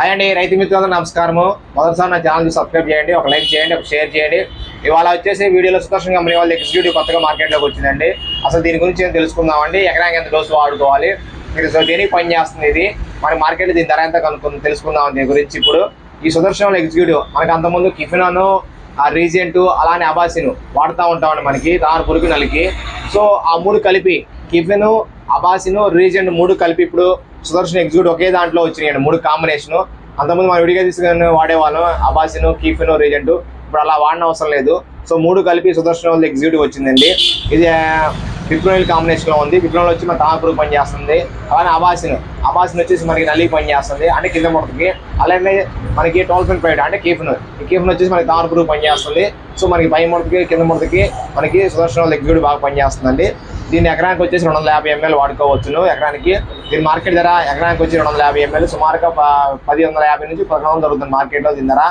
Hi అండి రైతు మిత్రులందరూ నమస్కారము. మొదటిసారి నా ఛానల్ సబ్స్క్రైబ్ చేయండి ఒక లైక్ చేయండి ఒక షేర్ చేయండి. ఇవాళ వచ్చేసి వీడియోలో సుదర్శన్ కంపెనీ వాళ్ళ ఎగ్జిక్యూటివ్ కొత్తగా మార్కెట్లోకి వచ్చిందండి. అసలు దీని గురించి నేను తెలుసుకుందామండి ఎకరానికి ఎంత డోసు వాడుకోవాలి మీరు దేనికి పని చేస్తుంది ఇది మన మార్కెట్లో దీని ధర ఎంత కనుక్కుంది తెలుసుకుందాం దీని గురించి ఇప్పుడు. ఈ సుదర్శన్ ఎగ్జిక్యూటివ్ మనకి అంతకుముందు కిఫినాను ఆ రీజెంట్ అలానే అబాసిను వాడుతూ ఉంటామండి మనకి దాని పురుగు నలికి సో ఆ మూడు కలిపి కిఫిను అబాసిను రీజెంట్ మూడు కలిపి ఇప్పుడు సుదర్శన్ ఎగ్జిక్యూట్ ఒకే దాంట్లో వచ్చినాయండి. మూడు కాంబినేషన్ అంతకుముందు మనం విడిగా తీసుకుని వాడేవాళ్ళం. అబాసిను కీఫిను రీజెంట్. ఇప్పుడు అలా వాడిన అవసరం లేదు. సో మూడు కలిపి సుదర్శన్ వాళ్ళ ఎగ్జిక్యూటివ్ వచ్చిందండి. ఇది విప్రోయిల్ కాంబినేషన్లో ఉంది. ఫిబ్రవరిలో వచ్చి మన తామపురుగు పని చేస్తుంది. అలానే అబాసిన్. అబాసిన్ వచ్చేసి మనకి నల్లి పని చేస్తుంది. అంటే కింద ముడతకి. అలానే మనకి టోల్ఫిన్ పాయింట్ అంటే కేఫిన్. ఈ కీఫ్ను వచ్చేసి మనకి తామపురుగు పని చేస్తుంది. సో మనకి పై ముడతకి కింద ముడతకి మనకి సుదర్శన లెగ్గుడు బాగా పనిచేస్తుందండి దీన్ని ఎకరానికి వచ్చేసి రెండు వందల యాభై ఎంఎల్ వాడుకోవచ్చును. ఎకరానికి దీని మార్కెట్ ధర ఎకరానికి వచ్చి రెండు వందల యాభై ఎంఎల్. సుమారుగా పది వందల యాభై నుంచి పదకొండు వందలు దొరుకుతుంది మార్కెట్లో దీని ధర.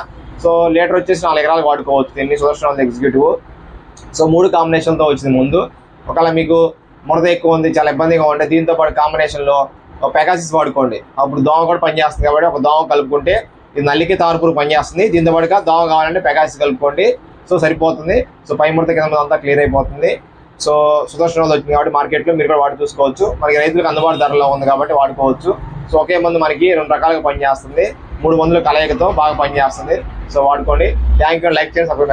సో లీటర్ వచ్చేసి నాలుగు ఎకరాలు వాడుకోవచ్చు దీన్ని సుదర్శన ఎగ్జిక్యూటివ్. సో మూడు కాంబినేషన్తో వచ్చింది ముందు. ఒకవేళ మీకు ముడత ఎక్కువ ఉంది చాలా ఇబ్బందిగా ఉంటే దీంతో పాటు కాంబినేషన్లో పెకాసిస్ వాడుకోండి. అప్పుడు దోమ కూడా పనిచేస్తుంది కాబట్టి ఒక దోమ కలుపుకుంటే ఇది నల్లికి తారుపురు పనిచేస్తుంది. దీంతో పాటుగా దోమ కావాలంటే పెకాసిస్ కలుపుకోండి. సో సరిపోతుంది. సో పై ముడత కింద అంతా క్లియర్ అయిపోతుంది. సో సుదర్శన వచ్చింది కాబట్టి మార్కెట్లో మీరు కూడా వాడు చూసుకోవచ్చు. మనకి రైతులకు అందుబాటు ధరలో ఉంది కాబట్టి వాడుకోవచ్చు. సో ఒకే మందు మనకి రెండు రకాలుగా పనిచేస్తుంది. మూడు మందులు కలయికతో బాగా పనిచేస్తుంది. సో వాడుకోండి. థ్యాంక్ యూ లైక్ చేసి సబ్స్క్రైబ్